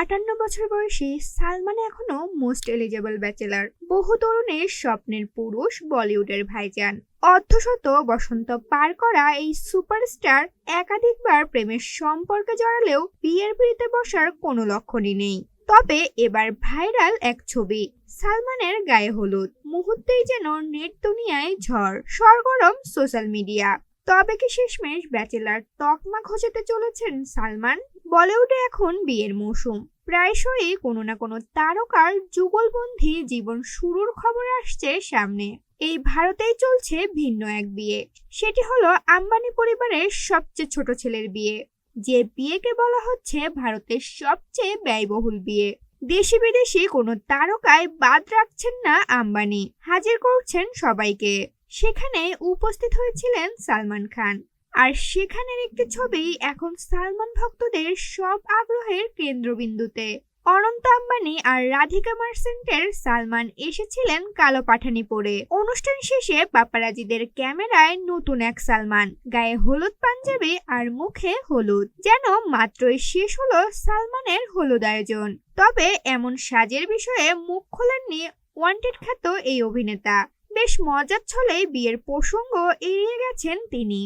আটান্ন বছর বয়সী সালমান এখনও মোস্ট এলিজেবল ব্যাচেলার বহু তরুণের স্বপ্নের পুরুষ বলিউডের ভাইজান। অর্ধশত বসন্ত পার করা এই সুপারস্টার একাধিকবার প্রেমের সম্পর্কে জড়ালেও বিয়ের পিড়িতে বসার কোনো লক্ষণই নেই। তবে এবার ভাইরাল এক ছবি, সালমানের গায়ে হলুদ। মুহূর্তেই যেন নেট দুনিয়ায় ঝড়, সরগরম সোশ্যাল মিডিয়া তবে কি শেষমেশ ব্যাচেলার তকমা খোঁজাতে চলেছেন সালমান? বলিউডে এখন বিয়ের মৌসুম। প্রায়শই কোনো না কোনো তারকার যুগলবন্ধী জীবন শুরুর খবর আসছে সামনে। এই ভারতেই চলছে ভিন্ন এক বিয়ে। সেটি হলো আম্বানি পরিবারের সবচেয়ে ছোট ছেলের বিয়ে। যে বিয়েকে বলা হচ্ছে ভারতের সবচেয়ে ব্যয়বহুল বিয়ে। দেশি বিদেশি কোনো তারকায় বাদ রাখছেন না আম্বানি, হাজির করছেন সবাইকে। সেখানে উপস্থিত হয়েছিলেন সালমান খান। আর সেখানের একটি ছবি এখন সালমান ভক্তদের সব আগ্রহের কেন্দ্রবিন্দুতে। অনন্ত আম্বানি আর রাধিকা মার্সেন্টের সালমান এসেছিলেন কালো পাঠানি পরে। অনুষ্ঠান শেষে পাপারাজিদের ক্যামেরায় নতুন এক সালমান, গায়ে হলুদ পাঞ্জাবি আর মুখে হলুদ। যেন মাত্রই শেষ হলো সালমানের হলুদ আয়োজন তবে এমন সাজের বিষয়ে মুখ খোলেননি ওয়ান্টেড খ্যাত এই অভিনেতা। বেশ মজার ছলে বিয়ের প্রসঙ্গ এড়িয়ে গেছেন তিনি।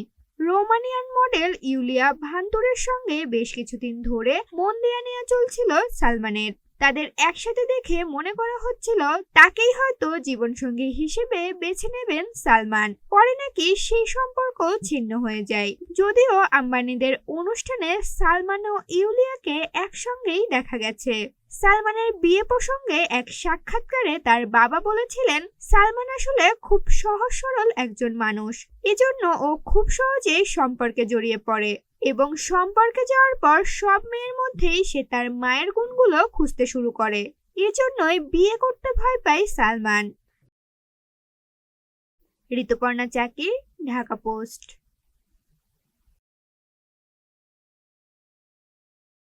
রোমানিয়ান মডেল ইউলিয়া ভান্তুরের সঙ্গে বেশ কিছুদিন ধরে মন দেয়া নেওয়া চলছিল সালমানের। তাদের একসাথে দেখে মনে করা হচ্ছিল তাকেই হয়তো জীবনসঙ্গী হিসেবে বেছে নেবেন সালমান। পরে নাকি সেই সম্পর্ক ছিন্ন হয়ে যায়। যদিও আম্বানিদের অনুষ্ঠানে সালমান ও ইউলিয়াকে একসঙ্গেই দেখা গেছে। সালমানের বিয়ে প্রসঙ্গে এক সাক্ষাৎকারে তার বাবা বলেছিলেন, সালমান আসলে খুব সহজ সরল একজন মানুষ। এজন্য ও খুব সহজেই সম্পর্কে জড়িয়ে পড়ে। এবং সম্পর্কে যাওয়ার পর সব মেয়ের মধ্যেই সে তার মায়ের গুণগুলো খুঁজতে শুরু করে। এজন্যই বিয়ে করতে ভয় পায় সালমান। ঋতুপর্ণা চাকি ঢাকা পোস্ট।